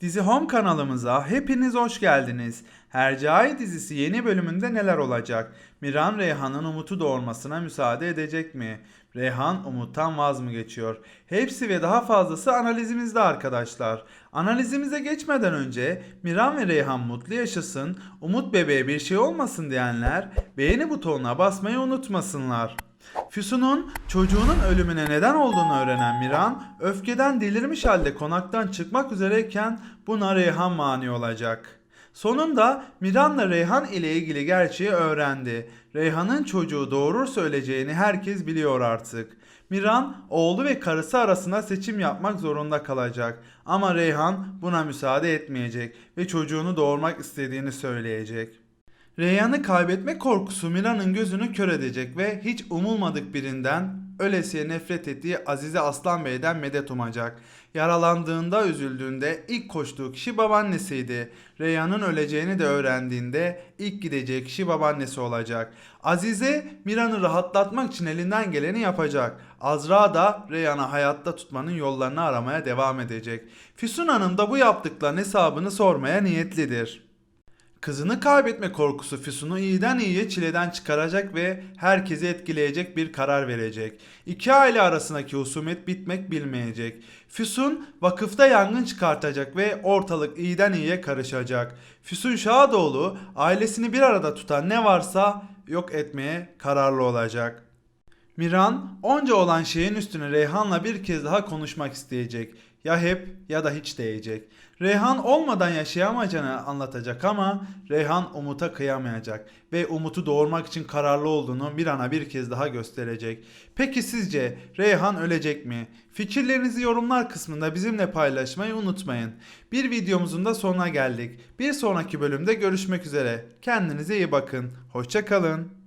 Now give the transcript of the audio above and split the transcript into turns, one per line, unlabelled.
Dizi Home kanalımıza hepiniz hoş geldiniz. Hercai dizisi yeni bölümünde neler olacak? Miran Reyhan'ın Umut'u doğurmasına müsaade edecek mi? Reyhan Umut'tan vaz mı geçiyor? Hepsi ve daha fazlası analizimizde arkadaşlar. Analizimize geçmeden önce Miran ve Reyhan mutlu yaşasın, Umut bebeğe bir şey olmasın diyenler beğeni butonuna basmayı unutmasınlar. Füsun'un çocuğunun ölümüne neden olduğunu öğrenen Miran, öfkeden delirmiş halde konaktan çıkmak üzereyken buna Reyhan mani olacak. Sonunda Miran'la Reyhan ile ilgili gerçeği öğrendi. Reyhan'ın çocuğu doğurursa öleceğini herkes biliyor artık. Miran oğlu ve karısı arasında seçim yapmak zorunda kalacak. Ama Reyhan buna müsaade etmeyecek ve çocuğunu doğurmak istediğini söyleyecek. Reyhan'ı kaybetme korkusu Miran'ın gözünü kör edecek ve hiç umulmadık birinden ölesiye nefret ettiği Azize Aslan Bey'den medet umacak. Yaralandığında üzüldüğünde ilk koştuğu kişi babaannesiydi. Reyhan'ın öleceğini de öğrendiğinde ilk gideceği kişi babaannesi olacak. Azize Miran'ı rahatlatmak için elinden geleni yapacak. Azra da Reyhan'ı hayatta tutmanın yollarını aramaya devam edecek. Füsun Hanım da bu yaptıkların hesabını sormaya niyetlidir. Kızını kaybetme korkusu Füsun'u iyiden iyiye çileden çıkaracak ve herkesi etkileyecek bir karar verecek. İki aile arasındaki husumet bitmek bilmeyecek. Füsun vakıfta yangın çıkartacak ve ortalık iyiden iyiye karışacak. Füsun Şahadoğlu ailesini bir arada tutan ne varsa yok etmeye kararlı olacak. Miran onca olan şeyin üstüne Reyhan'la bir kez daha konuşmak isteyecek. Ya hep ya da hiç diyecek. Reyhan olmadan yaşayamayacağını anlatacak ama Reyhan Umut'a kıyamayacak ve Umut'u doğurmak için kararlı olduğunu Miran'a bir kez daha gösterecek. Peki sizce Reyhan ölecek mi? Fikirlerinizi yorumlar kısmında bizimle paylaşmayı unutmayın. Bir videomuzun da sonuna geldik. Bir sonraki bölümde görüşmek üzere. Kendinize iyi bakın. Hoşçakalın.